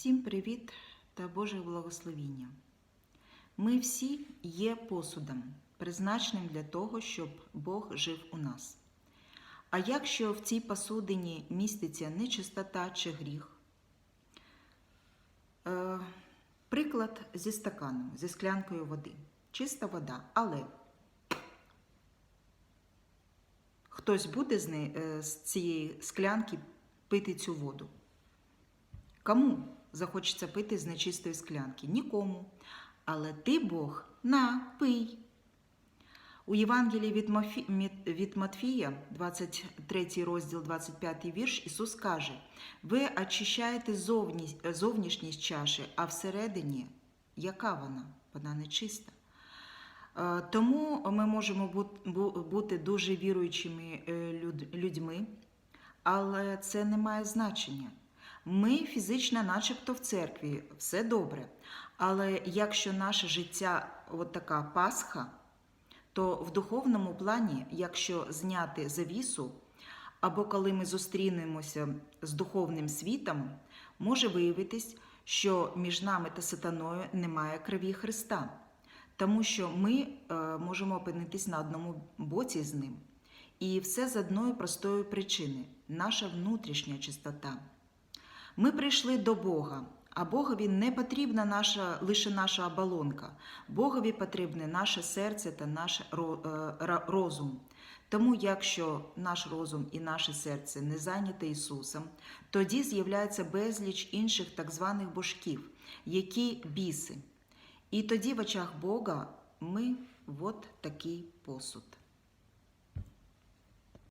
Всім привіт та Боже благословіння. Ми всі є посудом, призначеним для того, щоб Бог жив у нас. А якщо в цій посудині міститься нечистота чи гріх, е, приклад зі стаканом, зі склянкою води. Чиста вода, але хтось буде з, неї, е, з цієї склянки пити цю воду. Кому захочеться пити з нечистої склянки? Нікому. Але ти, Бог, на, пий. У Євангелії від, Мафі... від Матфія, 23 розділ, 25 вірш, Ісус каже: Ви очищаєте зовні... зовнішність чаші, а всередині, яка вона? Вона нечиста. Е, Тому ми можемо бу- бу- бути дуже віруючими е, людьми, але це не має значення. Ми фізично, начебто в церкві, все добре. Але якщо наше життя от така Пасха, то в духовному плані, якщо зняти завісу, або коли ми зустрінемося з духовним світом, може виявитись, що між нами та сатаною немає крові Христа, тому що ми е, можемо опинитись на одному боці з ним. І все з одної простої причини наша внутрішня чистота. Ми прийшли до Бога, а Богові не потрібна наша, лише наша оболонка. Богові потрібне наше серце та наш е, розум. Тому, якщо наш розум і наше серце не зайняті Ісусом, тоді з'являється безліч інших так званих божків, які біси. І тоді в очах Бога ми от такий посуд.